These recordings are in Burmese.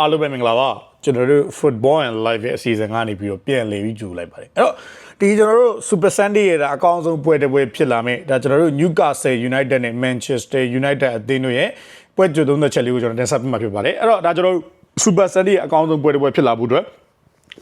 အားလုံးပဲမင်္ဂလာပါကျွန်တော်တို့ football and live ရဲ့အစီအစဉ်ကနေပြီးတော့ပြန်လည်ပြီးကြိုလိုက်ပါတယ်အဲ့တော့ဒီကျွန်တော်တို့ Super Sunday ရဲ့အကောင်းဆုံးပွဲတစ်ပွဲဖြစ်လာမယ်ဒါကျွန်တော်တို့ Newcastle United နဲ့ Manchester United အသင်းတို့ရဲ့ပွဲကြိုသုံးသက်ချက်လေးကိုကျွန်တော်တင်ဆက်ပြမှာဖြစ်ပါတယ်အဲ့တော့ဒါကျွန်တော်တို့ Super Sunday ရဲ့အကောင်းဆုံးပွဲတစ်ပွဲဖြစ်လာဖို့အတွက်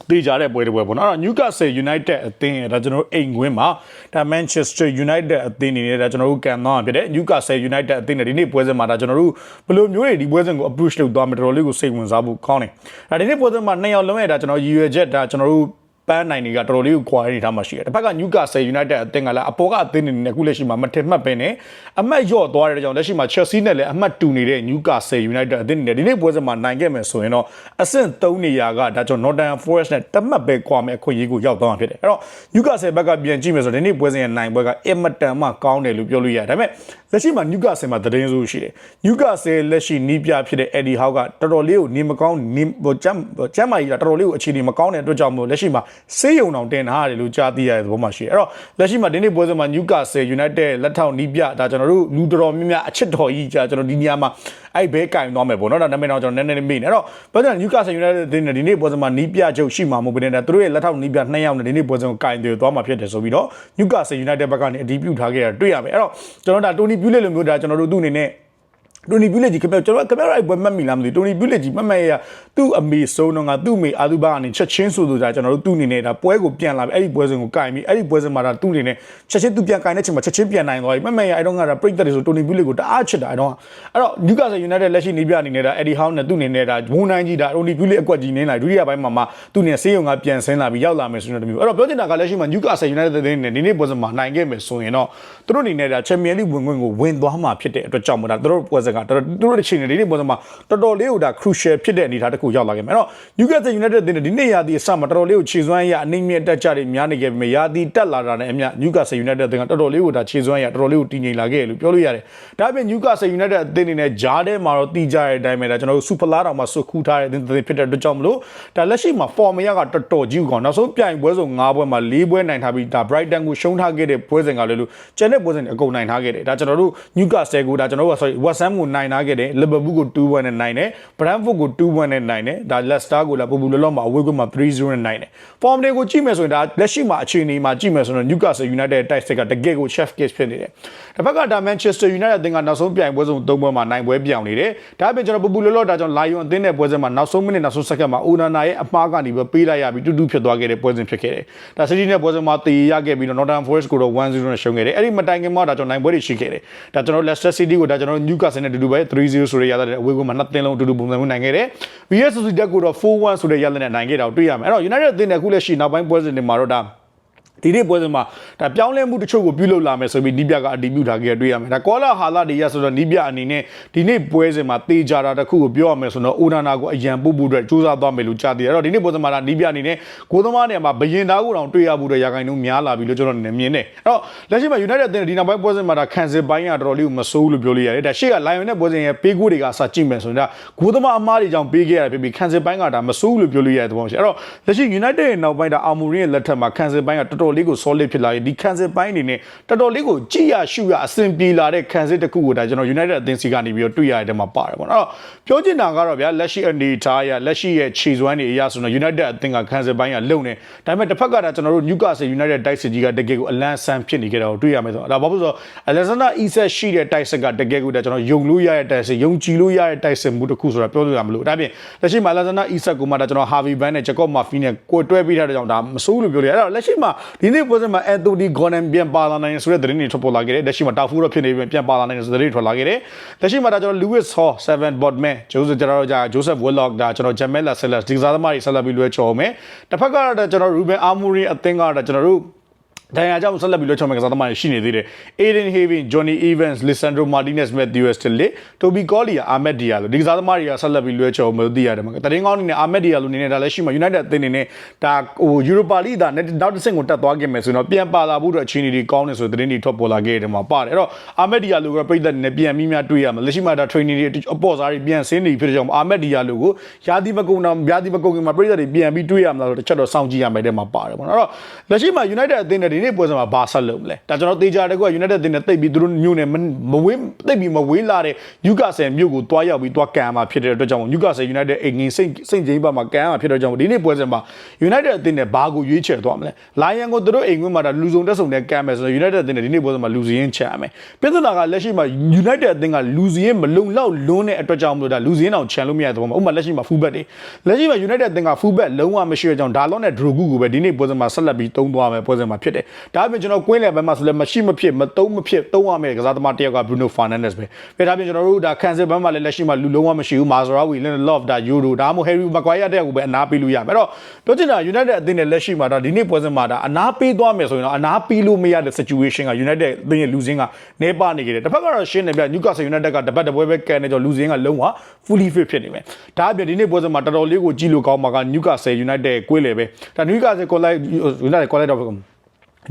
တေးကြတဲ့ပွဲတစ်ပွဲပေါ့နော်အဲ့တော့ Newcastle United အသင်းရဲ့ဒါကျွန်တော်တို့အိမ်ကွင်းမှာဒါ Manchester United အသင်းနေနဲ့ဒါကျွန်တော်တို့ကန်သွားမှာဖြစ်တယ် Newcastle United အသင်းနဲ့ဒီနေ့ပွဲစဉ်မှာဒါကျွန်တော်တို့ဘယ်လိုမျိုးတွေဒီပွဲစဉ်ကို approach လုပ်သွားမယ်တော်တော်လေးကိုစိတ်ဝင်စားဖို့ကောင်းတယ်ဒါဒီနေ့ပွဲစဉ်မှာနှစ်ယောက်လုံးရဲ့ဒါကျွန်တော်ရည်ရွယ်ချက်ဒါကျွန်တော်တို့ ပန်းနိုင်တွေကတော်တော်လေးကို quality ထားမှရှိတယ်တစ်ဖက်က Newcastle United အသင်းကလည်းအပေါ်ကအသင်းတွေနဲ့အခုလက်ရှိမှာမထင်မှတ်ပဲနဲ့အမှတ်လျော့သွားတဲ့ကြောင့်လက်ရှိမှာ Chelsea နဲ့လည်းအမှတ်တူနေတဲ့ Newcastle United အသင်းတွေနဲ့ဒီနေ့ပွဲစဉ်မှာနိုင်ခဲ့မယ်ဆိုရင်တော့အဆင့်3နေရာကဒါကြောင့် Nottingham Forest နဲ့တတ်မှတ်ပဲကွာမယ်အခွင့်အရေးကိုရောက်သွားမှာဖြစ်တယ်အဲ့တော့ Newcastle ဘက်ကပြန်ကြည့်မယ်ဆိုတော့ဒီနေ့ပွဲစဉ်ရဲ့နိုင်ပွဲကအင်မတန်မှကောင်းတယ်လို့ပြောလို့ရတယ်ဒါပေမဲ့လက်ရှိမှာ Newcastle မှာသတင်းဆိုးရှိတယ် Newcastle လက်ရှိနီးပြဖြစ်တဲ့ Eddie Howe ကတော်တော်လေးကိုနေမကောင်းနေဟိုကျမ်းကျမ်းမာကြီးကတော်တော်လေးကိုအခြေအနေမကောင်းတဲ့အတွက်ကြောင့်မို့လက်ရှိမှာဆေးရုံတောင်တင်ထားရတယ်လို့ကြားသိရတဲ့သဘောမှရှိတယ်အဲ့တော့လက်ရှိမှာဒီနေ့ပွဲစဉ်မှာ Newcastle United လက်ထောက်နီးပြဒါကျွန်တော်တို့လူတော်တော်များများအချစ်တော်ကြီးကြာကျွန်တော်ဒီနေရာမှာအဲ့ဘဲကင်သွားမယ်ပေါ့နော်ဒါနာမည်တော့ကျွန်တော်နည်းနည်းမေ့နေအဲ့တော့ဘာကြောင့် Newcastle United ဒီနေ့ဒီနေ့ပွဲစဉ်မှာနီးပြချုပ်ရှိမှာမဟုတ်ဘဲနဲ့သူတို့ရဲ့လက်ထောက်နီးပြ2ယောက်နဲ့ဒီနေ့ပွဲစဉ်ကိုကင်တွေသွားမှာဖြစ်တယ်ဆိုပြီးတော့ Newcastle United ဘက်ကနေအတည်ပြုထားခဲ့တာတွေ့ရမယ်အဲ့တော့ကျွန်တော်ဒါတိုနီပြူလက်လိုမျိုးဒါကျွန်တော်တို့သူ့အနေနဲ့ တိုနီပြူလက်ကြီးခင်ဗျကျွန်တော်ခင်ဗျအဲ့ဘွယ်မှတ်မိလားမသိတိုနီပြူလက်ကြီးမှတ်မှတ်ရသူ့အမေဆုံးတော့ငါသူ့အမေအာသူဘကနေချက်ချင်းဆိုဆိုဒါကျွန်တော်တို့သူ့အနေနဲ့ဒါပွဲကိုပြန်လာပြီအဲ့ဒီပွဲစဉ်ကိုကင်ပြီးအဲ့ဒီပွဲစဉ်မှာဒါသူ့အနေနဲ့ချက်ချင်းသူပြန်ကင်တဲ့ချိန်မှာချက်ချင်းပြန်နိုင်သွားပြီမှတ်မှတ်ရအဲ့တော့ငါဒါပြိတ်တယ်ဆိုတိုနီပြူလက်ကိုတအားချစ်တာအဲ့တော့အဲ့တော့ Newcastle United လက်ရှိနေပြအနေနဲ့ဒါ Eddie Howe နဲ့သူ့အနေနဲ့ဒါဘုံနိုင်ကြီးဒါတိုနီပြူလက်အကွက်ကြီးနေလိုက်ဒုတိယပိုင်းမှာမှသူ့အနေနဲ့ဆေးရုံကပြန်ဆင်းလာပြီးရောက်လာမယ်ဆိုတဲ့မျိုးအဲ့တော့ပြောချင်တာကလက်ရှိမှာ Newcastle United တဲ့နေဒီနေ့ပွဲစဉ်မှာနိုင်ခဲ့မယ်ဆိုရင်တော့သူတို့အနေနဲ့ဒါ Champions League ဝင်ခွင့်ကိုဝင်သွားမှာဖြစ်တဲ့အတွက်ကြောင့်မို့ဒါသူတို့ပွဲစဉ်ကတော်တော်သူတို့ချိန်နေဒီနေ့ပွဲစဉ်မှာတော်တော်လေးကိုဒါ crucial ဖြစ်တဲ့အနေအထားတစ်ခုရောက်လာခဲ့မယ်အဲ့တော့ Newcastle United တဲ့ဒီနေ့ရာသီအစမှာတော်တော်လေးကိုခြေစွမ်းရအနှိမ့်မြင့်တက်ကြတွေများနေခဲ့ပေမဲ့ရာသီတက်လာတာနဲ့အမျှ Newcastle United တဲ့ကတော်တော်လေးကိုဒါခြေစွမ်းရတော်တော်လေးကိုတည်ငြိမ်လာခဲ့လို့ပြောလို့ရတယ်ဒါအပြင် Newcastle United အသင်းအနေနဲ့ဂျားထဲမှာတော့တီးကြတဲ့အတိုင်းပဲဒါကျွန်တော်တို့ Super လာတောင်မှာစုခူးထားတဲ့အသင်းဖြစ်တဲ့အတွက်ကြောင့်မလို့ဒါလက်ရှိမှာ form ရကတော်တော်ကြီးကောင်နောက်ဆုံးပြိုင်ပွဲဆုံး၅ပွဲမှာ၄ပွဲနိုင်ထားပြီးဒါ Brighton ကိုရှုံးထားခဲ့တဲ့ပွဲစဉ်ကလည်းလို့ကျန်တဲ့ပွဲစဉ်တွေအကုန်နိုင်ထားခဲ့တယ်ဒါကျွန်တော်တို့ Newcastle ကိုဒါကျွန်တော်တို့ sorry West Ham ကိုနိုင်ထားခဲ့တယ် Liverpool ကို2-1နဲ့နိုင်တယ် Brentford ကို2-1နဲ့နိုင်တယ်ဒါ Leicester ကိုလည်းပူပူလောလောမှာအဝေးကွင်းမှာ3-0နဲ့နိုင်တယ် form တွေကိုကြည့်မယ်ဆိုရင်ဒါလက်ရှိမှာအခြေအနေမှာကြည့်မယ်ဆိုရင် Newcastle United တိုက်စစ်ကတကယ်ကို chef case ဖြစ်နေတယ်တစ်ဖက်ကဒါ Manchester United အသင်းကနောက်ဆုံးပြိုင်ပွဲဆုံး၃ပွဲမှာနိုင်ပွဲပြောင်းနေတယ်ဒါအပြင်ကျွန်တော်ပူပူလောလောဒါကြောင့် Lion အသင်းနဲ့ပွဲစဉ်မှာနောက်ဆုံးမိနစ်နောက်ဆုံးစက္ကန့်မှာ Onana ရဲ့အမှားကနေပဲပေးလိုက်ရပြီးတူတူဖြစ်သွားခဲ့တဲ့ပွဲစဉ်ဖြစ်ခဲ့တယ်ဒါ City နဲ့ပွဲစဉ်မှာတည်ရခဲ့ပြီးတော့ Nottingham Forest ကိုတော့1-0နဲ့ရှုံးခဲ့တယ်အဲ့ဒီမတိုင်ခင်မှာဒါကြောင့်နိုင်ပွဲတွေရှိခဲ့တယ်ဒါကျွန်တော် Leicester City ကိုဒါကျွန်တော် Newcastle နဲ့တူတူပဲ3-0ဆိုရရတဲ့အဝေးကွင်းမှာနှစ်သင်းလုံးအတူတူပုံစံမျိုးနိုင်ခဲ့တယ် VS Sociedad ကိုတော့4-1ဆိုတဲ့ရလနဲ့နိုင်ခဲ့တာကိုတွေ့ရမယ်အဲ့တော့ United အသင်းနဲ့အခုလက်ရှိနောက်ပိုင်းပွဲစဉ်တွေမှာတော့ဒါ ဒီနေ့ပွဲစဉ်မှာဒါပြောင်းလဲမှုတချို့ကိုပြုလုပ်လာမယ်ဆိုပြီးနီးပြကအတည်ပြုထားခဲ့တွေ့ရမယ်ဒါကောလာဟာလာတွေရဆိုတော့နီးပြအနေနဲ့ဒီနေ့ပွဲစဉ်မှာတေချာတာတစ်ခုကိုပြောရမယ်ဆိုတော့အိုနာနာကိုအရန်ပုတ်ဖို့အတွက်စူးစမ်းသွားမယ်လို့ကြားသိရတော့ဒီနေ့ပွဲစဉ်မှာဒါနီးပြအနေနဲ့ကိုသမားနေရာမှာဘယင်သားကိုတောင်တွေ့ရဖို့အတွက်ရာဂိုင်နှုန်းများလာပြီလို့ကျွန်တော်မြင်တယ်အဲ့တော့လက်ရှိမှာ United အသင်းဒီနောက်ပိုင်းပွဲစဉ်မှာဒါခံစစ်ပိုင်းကတော်တော်လေးကိုမဆိုးလို့ပြောလို့ရတယ်ဒါရှေ့က Lion နဲ့ပွဲစဉ်ရဲ့ပေးကိုတွေကစကြည့်မယ်ဆိုရင်ဒါကိုသမားအမားတွေကြောင့်ပေးခဲ့ရဖြစ်ပြီးခံစစ်ပိုင်းကဒါမဆိုးလို့ပြောလို့ရတဲ့သဘောရှိအဲ့တော့လက်ရှိ United ရဲ့နောက်ပိုင်းဒါအာမူရင်းရဲ့လက်ထက်မှာခံစစ်ပိုင်းကတော်တော်လေးကို solid ဖြစ်လာပြီဒီခံစစ်ပိုင်းအနေနဲ့တော်တော်လေးကိုကြည်ရရှုရအဆင်ပြေလာတဲ့ခံစစ်တစ်ခုကိုဒါကျွန်တော် United အသင်းစီကနေပြီးတော့တွေ့ရတဲ့မှာပါတယ်ပေါ့နော်အဲ့တော့ပြောချင်တာကတော့ဗျာလက်ရှိအနေထားရလက်ရှိရဲ့ခြေစွမ်းတွေအရဆိုတော့ United အသင်းကခံစစ်ပိုင်းကလုံနေဒါပေမဲ့တစ်ဖက်ကဒါကျွန်တော်တို့ Newcastle United တိုက်စစ်ကြီးကတကယ်ကိုအလန်းဆန်းဖြစ်နေကြတာကိုတွေ့ရမယ်ဆိုတော့ဒါဘာဖြစ်လို့ဆိုတော့ Alexander Isak ရှိတဲ့တိုက်စစ်ကတကယ်ကိုဒါကျွန်တော်ယုံလို့ရတဲ့တိုက်စစ်ယုံကြည်လို့ရတဲ့တိုက်စစ်မှုတစ်ခုဆိုတာပြောလို့ရမလို့ဒါပြင်လက်ရှိမှာ Alexander Isak ကိုမှဒါကျွန်တော် Harvey Van နဲ့ Jacob Murphy နဲ့ကိုတွဲပြီးထားတဲ့ကြောင့်ဒါမဆိုးလို့ပြောလို့ရအဲ့တော့လက်ရှိမှာဒီနေ့ပွဲစဉ်မှာ Anthony Gordon ပြန်ပါလာနိုင်ဆိုတဲ့သတင်းတွေထွက်ပေါ်လာခဲ့တယ်လက်ရှိမှာတာဖူးတော့ဖြစ်နေပြီပြန်ပါလာနိုင်ဆိုတဲ့သတင်းတွေထွက်လာခဲ့တယ်လက်ရှိမှာဒါကျွန်တော် Lewis Hall 7 Botman Joseph ကျွန်တော်တို့ Joseph Willock ဒါကျွန်တော် Jamel Sellers ဒီကစားသမားတွေဆက်လက်ပြီးလွှဲချော်မယ်တစ်ဖက်ကတော့ကျွန်တော် Ruben Amorim အသင်းကတော့ကျွန်တော်တို့ ဒိုင်ယာကြောင့်ဆက်လက်ပြီးလွှဲချော်မယ်ကစားသမားတွေရှိနေသေးတယ်။ Aiden Having, Johnny Evans, Lisandro Martinez, Matthew Stille, Toby Collier, Ahmed Diallo ဒီကစားသမားတွေကဆက်လက်ပြီးလွှဲချော်မယ်သိရတယ်မှာ။တရင်ကောင်းအနေနဲ့ Ahmed Diallo အနေနဲ့ဒါလည်းရှိမှာ United အသင်းအနေနဲ့ဒါဟို Europa League ဒါနောက်တစ်ဆင့်ကိုတက်သွားခဲ့မယ်ဆိုတော့ပြန်ပါလာဖို့အတွက်အခြေအနေတွေကောင်းနေဆိုတဲ့သတင်းတွေထွက်ပေါ်လာခဲ့တယ်မှာပါတယ်။အဲ့တော့ Ahmed Diallo ကပြည်သက်နေပြန်ပြီးများတွေ့ရမှာလက်ရှိမှာဒါ training တွေအပေါ်စားတွေပြန်ဆင်းနေဖြစ်တဲ့ကြောင့် Ahmed Diallo ကိုယာတီမကုံတော့ယာတီမကုံကမှာပြည်သက်တွေပြန်ပြီးတွေ့ရမှာလို့တစ်ချက်တော့စောင့်ကြည့်ရမယ်တဲ့မှာပါတယ်ပေါ့နော်။အဲ့တော့လက်ရှိမှာ United အသင်းနဲ့ဒီဒီနေ့ပွဲစဉ်မှာဘာဆက်လုပ်မလဲဒါကျွန်တော်သေချာတကူက United တင်နဲ့တိတ်ပြီးသူတို့မြို့နဲ့မဝေးတိတ်ပြီးမဝေးလာတဲ့ Newcastle မြို့ကိုတွားရောက်ပြီးတွားကန်မှာဖြစ်တဲ့အတွက်ကြောင့် Newcastle United အိမ်ငင်းစိတ်စိတ်ချင်းဘက်မှာကန်မှာဖြစ်တဲ့ကြောင့်ဒီနေ့ပွဲစဉ်မှာ United အသင်းနဲ့ဘာကိုရွေးချယ်သွားမလဲ Lion ကိုသူတို့အိမ်ကွင်းမှာဒါလူစုံတက်စုံနဲ့ကန်မယ်ဆိုတော့ United အသင်းနဲ့ဒီနေ့ပွဲစဉ်မှာလူစည်းရင်းချရမယ်ပြဿနာကလက်ရှိမှာ United အသင်းကလူစည်းရင်းမလုံလောက်လွန်းတဲ့အတွက်ကြောင့်မလို့ဒါလူစည်းရင်းအောင်ချန်လို့မရတဲ့ပုံမှာဥပမာလက်ရှိမှာ fullback တွေလက်ရှိမှာ United အသင်းက fullback လုံးဝမရှိတဲ့ကြောင့်ဒါလုံးနဲ့ Drogu ကိုပဲဒီနေ့ပွဲစဉ်မှာဆက်လက်ပြီးတုံးသွားမယ်ပွဲစဉ်မှာဖြစ်တယ်ဒါအပြင်ကျွန်တော်ကွင်းလယ်ဘက်မှာဆိုလည်းမရှိမဖြစ်မတုံးမဖြစ်တုံးရမယ်ကစားသမားတစ်ယောက်က Bruno Fernandes ပဲပြဒါပြင်ကျွန်တော်တို့ဒါ cancel ဘက်မှာလည်းလက်ရှိမှာလူလုံးဝမရှိဘူး Mazraoui Lindelof ဒါ Euro ဒါမှမဟုတ် Harry Maguire တဲ့ကိုပဲအနာပေးလို့ရမယ်အဲ့တော့ပြောချင်တာ United အသင်းနဲ့လက်ရှိမှာဒါဒီနေ့ပွဲစဉ်မှာဒါအနာပေးသွားမယ်ဆိုရင်တော့အနာပေးလို့မရတဲ့ situation က United အသင်းရဲ့လူစင်းကနေပါနေကြတယ်တစ်ဖက်ကတော့ရှင်းတယ်ဗျ Newcastle United ကတပတ်တပွဲပဲကန်နေကြလူစင်းကလုံးဝ fully fit ဖြစ်နေမယ်ဒါအပြင်ဒီနေ့ပွဲစဉ်မှာတော်တော်လေးကိုကြည့်လို့ကောင်းမှာက Newcastle United ကွေးလေပဲဒါ Newcastle Collide United Collide တော့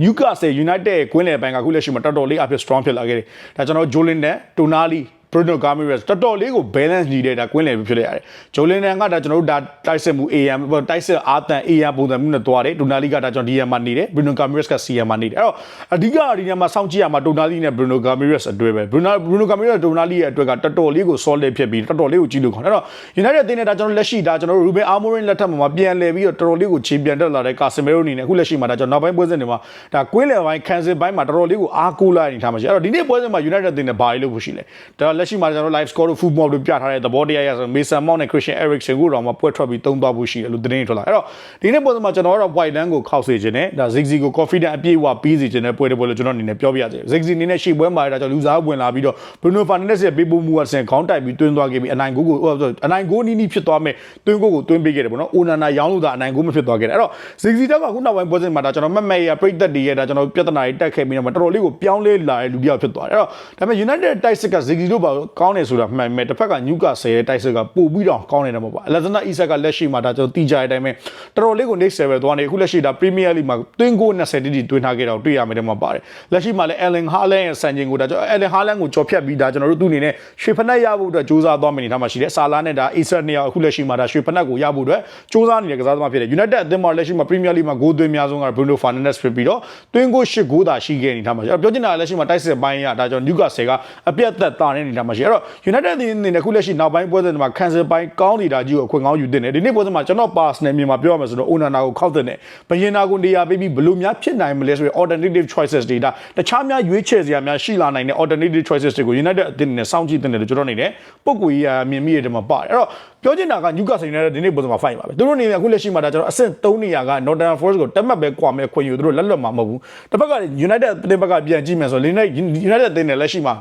Newcastle United ကွင်းလယ်ပိုင်းကအခုလက်ရှိမှာတော်တော်လေးအဖြစ် strong ဖြစ်လာခဲ့တယ်။ဒါကျွန်တော် Jolin နဲ့ Tonali Bruno Gamares တော်တော်လေးကို balance ညီတဲ့ဒါကွင်းလယ်ဖြစ်ရတယ်။ Jolin ကဒါကျွန်တော်တို့ဒါတိုက်စစ်မှု AM တိုက်စစ်အာတန် AM ပုံစံမျိုးနဲ့သွားတယ်။ Tonali ကဒါကျွန်တော် DM မှာနေတယ်။ Bruno Gamares က CM မှာနေတယ်။အဲ့တော့အဓိကဒီနေရာမှာစောင့်ကြည့်ရမှာ Tonali နဲ့ Bruno Gamares အတွဲပဲ။ Bruno Bruno Gamares Tonali ရဲ့အတွက်ကတော်တော်လေးကို solid ဖြစ်ပြီးတော်တော်လေးကိုကြည့်လို့ခေါ်တယ်။အဲ့တော့ United အသင်းနဲ့ဒါကျွန်တော်လက်ရှိဒါကျွန်တော်တို့ Ruben Amorim လက်ထက်မှာပြန်လည်ပြီးတော့တော်တော်လေးကိုခြေပြန်တက်လာတဲ့ Casemiro အနေနဲ့အခုလက်ရှိမှာဒါကျွန်တော်နောက်ပိုင်းပွဲစဉ်တွေမှာဒါကွင်းလယ်ပိုင်း cancel ပိုင်းမှာတော်တော်လေးကိုအားကိုးလိုက်နေထားမှာရှိအဲ့တော့ဒီနေ့ပွဲစဉ်မှာ United အသင်းနဲ့ဘာလို့လို့ရှိလဲဒါလက်ရှိမှာကျွန်တော် live score တို့ football တို့ပြထားတဲ့သဘောတရားရဆို Mason Mount နဲ့ Christian Eriksen ကိုတော့မှပွဲထွက်ပြီးတုံးသွားဖို့ရှိတယ်လို့သတင်းတွေထွက်လာအဲ့တော့ဒီနေ့ပွဲစဉ်မှာကျွန်တော်ကတော့ White Land ကိုခောက်စေခြင်းနဲ့ဒါ Ziggy ကို confident အပြည့်အဝပြီးစီခြင်းနဲ့ပွဲတဲ့ပွဲလို့ကျွန်တော်အနေနဲ့ပြောပြရစေ Ziggy အနေနဲ့ရှေ့ပွဲမှာဒါကျွန်တော်လူစားဝင်လာပြီးတော့ Bruno Fernandes ရဲ့ပေးပို့မှုကဆင်ခေါင်းတိုက်ပြီးတွင်းသွားခဲ့ပြီးအနိုင်ကိုကိုအနိုင်ကိုနီးနီးဖြစ်သွားမယ်တွင်းကိုကိုတွင်းပေးခဲ့တယ်ပေါ့နော်အိုနာနာရောင်းလို့သာအနိုင်ကိုမဖြစ်သွားခဲ့တယ်အဲ့တော့ Ziggy တက်ကခုနောက်ပိုင်းပွဲစဉ်မှာဒါကျွန်တော်မက်မဲရပြိသက်တွေရဲ့ဒါကျွန်တော်ပြဿနာတွေတက်ခဲ့ပြီးတော့တော်တော်လေးကိုပြောင်းလဲလာတဲ့လူတစ်ယောက်ဖြစ်သွားတယ်အဲ့တော့ဒါပေမဲ့ United တိုက်စစ်က Ziggy တို့ပါကောင်းတယ်ဆိုတာမှန်မယ်တစ်ဖက်က Newcastle ရဲ့တိုက်စစ်ကပို့ပြီးတော့ကောင်းနေတယ်ပေါ့ပါ Alexander Isak ကလက်ရှိမှာဒါကျွန်တော်တီးကြတဲ့အတိုင်းပဲတော်တော်လေးကို next level သွားနေအခုလက်ရှိဒါ Premier League မှာတွင်းကို20တိတိတွင်းထားခဲ့တာကိုတွေ့ရမယ်တဲ့မှာပါတယ်လက်ရှိမှာလည်း Erling Haaland ရဲ့စံချိန်ကိုဒါကျွန်တော် Erling Haaland ကိုကြော်ဖြတ်ပြီးဒါကျွန်တော်တို့သူ့အနေနဲ့ရွှေဖက်နှက်ရဖို့အတွက်စူးစမ်းသွားမယ်နေတာမှာရှိတယ်ဆာလာနဲ့ဒါ Isak နှစ်ယောက်အခုလက်ရှိမှာဒါရွှေဖက်နှက်ကိုရဖို့အတွက်စူးစမ်းနေတဲ့ကစားသမားဖြစ်တယ် United အသင်းမှာလက်ရှိမှာ Premier League မှာဂိုးသွင်းများဆုံးက Bruno Fernandes ဖြစ်ပြီးတော့တွင်းကို8ဂိုးသာရှိခဲ့နေတာမှာရှိတယ်ပြောချင်တာလက်ရှိမှာတိုက်စစ်ပိုင်းရဒါကျွန်တော် Newcastle ကအပြတ်သက်တာနေနေတာမှာရှိတယ်အဲ့တော့ United အသင်းအနေနဲ့အခုလက်ရှိနောက်ပိုင်းပွဲစဉ်တွေမှာ cancel ပိုင်းကောင်းနေတာကြီးကိုအခွင့်ကောင်းယူတင်တယ်ဒီနေ့ပွဲစဉ်မှာကျွန်တော် personal မြင်မှာပြောရမယ်ဆိုတော့ Onana ကိုခောက်တဲ့နဲ့ဘယင်နာကိုနေရာပေးပြီးဘလို့များဖြစ်နိုင်မလဲဆိုရယ် alternative choices တွေဒါတခြားများရွေးချယ်စရာများရှိလာနိုင်တဲ့ alternative choices တွေကို United အသင်းနဲ့စောင့်ကြည့်တင်တယ်လို့ကျွန်တော်အနေနဲ့ပုံကိုကြီးအမြင်မိရတဲ့မှာပါတယ်အဲ့တော့ပြောချင်တာက Newcastle United ဒီနေ့ပွဲစဉ်မှာ fight ပါပဲသူတို့အနေနဲ့အခုလက်ရှိမှာဒါကျွန်တော်အဆင့်3နေရာက Northern Forest ကိုတက်မှတ်ပဲကွာမဲ့ခွင့်ယူသူတို့လက်လွတ်မှာမဟုတ်ဘူးတစ်ဖက်က United အသင်းဘက်ကပြန်ကြည့်မယ်ဆိုရင် United အသင်းနဲ့လက်ရှိမှာ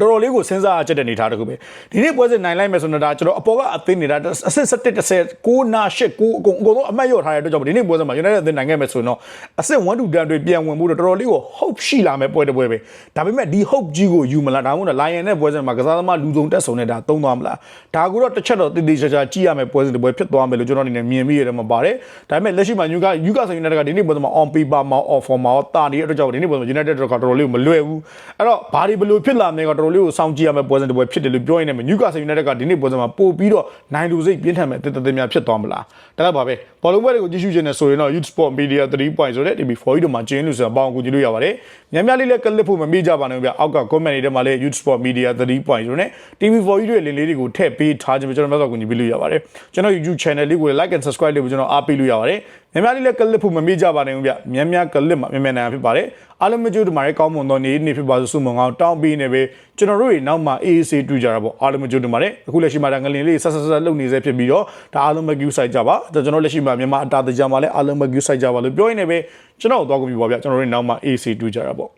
တော်တော်လေးကိုစဉ်းစားချက်တဲ့နေထားတခုပဲဒီနေ့ပွဲစဉ်နိုင်လိုက်မယ်ဆိုတော့ဒါကျွန်တော်အပေါ်ကအသင်းနေတာအဆင့်7 10 9နာ8 9အကုန်အကုန်လုံးအမှတ်ရထားတဲ့အတွက်ကြောင့်ဒီနေ့ပွဲစဉ်မှာ United အသင်းနိုင်ခဲ့မယ်ဆိုရင်တော့အဆင့်1 to 10တွေပြန်ဝင်မှုတော့တော်တော်လေးကို hope ရှိလာမယ်ပွဲတစ်ပွဲပဲဒါပေမဲ့ဒီ hope ကြီးကိုယူမလားဒါမှမဟုတ် Lion နဲ့ပွဲစဉ်မှာကစားသမားလူစုံတက်ဆုံနေတာသုံးသွားမလားဒါကူတော့တစ်ချက်တော့တည်တည်ချာချာကြည့်ရမယ်ပွဲစဉ်တစ်ပွဲဖြစ်သွားမယ်လို့ကျွန်တော်အနေနဲ့မြင်မိရတယ်မှာပါတယ်ဒါပေမဲ့လက်ရှိမှာ Newcastle Newcastle United ကဒီနေ့ပွဲစဉ်မှာ on paper မှာ offer မှာတာနေတဲ့အတွက်ကြောင့်ဒီနေ့ပွဲစဉ်မှာ United တော့တော်တော်လေးကိုမလွယ်ဘူးအဲ့တော့ဘာတွေဘယ်လိုဖြစ်လာမလဲကတော်တော်လေးကိုစောင့်ကြည့်ရမယ်ပွဲစဉ်တစ်ပွဲဖြစ်တယ်လို့ပြောရင်းနဲ့ Newcastle United ကဒီနေ့ပွဲစဉ်မှာပို့ပြီးတော့နိုင်လူစိတ်ပြင်းထန်မဲ့တည်တည်များဖြစ်သွားမလားဒါကပါပဲဘောလုံးပွဲတွေကိုကြည့်ရှုခြင်းနဲ့ဆိုရင်တော့ Youth Sport Media 3 point ဆိုတဲ့ TV4 တို့မှာကျင်းလို့ဆိုတော့ပေါအောင်ကူကြည့်လို့ရပါတယ်။များများလေးလည်းကလစ်ဖို့မမေ့ကြပါနဲ့ဗျ။အောက်က comment တွေထဲမှာလည်း Youth Sport Media 3 point ဆိုတဲ့ TV4 တို့ရဲ့လင်းလေးတွေကိုထည့်ပေးထားခြင်းပဲကျွန်တော်များစွာကူညီပေးလို့ရပါတယ်။ကျွန်တော် YouTube channel လေးကို like and subscribe လေးကိုကျွန်တော်အားပေးလို့ရပါတယ်။ များများလေးလည်းကလစ်ဖို့မမေ့ကြပါနဲ့ဗျ။များများကလစ်မှာမြန်မြန်နိုင်ဖြစ်ပါတယ်။အားလုံးမကြိုးတမားရဲ့ကောင်းမွန်သောနေ့နေ့ဖြစ်ပါစို့ဆုမွန်ကောင်းတောင်းပေးနေပဲကျွန်တော်တို့တွေနောက်မှာ AAC တွေ့ကြတာပေါ့အားလုံးမကြိုးတမားရဲ့အခုလက်ရှိမှာဒါငလင်လေးဆက်ဆက်ဆက်လုပ်နေစေဖြစ်ပြီးတော့ဒါအားလုံးမကူဆိုင်ကြပါကျွန်တော်လက်ရှိမှာမြန်မာအတာတကြမှာလည်းအားလုံးမကူဆိုင်ကြပါလို့ပြောရင်းနဲ့ပဲကျွန်တော်တို့သွားကုန်ပြီပါဗျကျွန်တော်တို့နောက်မှာ AC တွေ့ကြတာပေါ့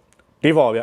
ဒီပါဗျ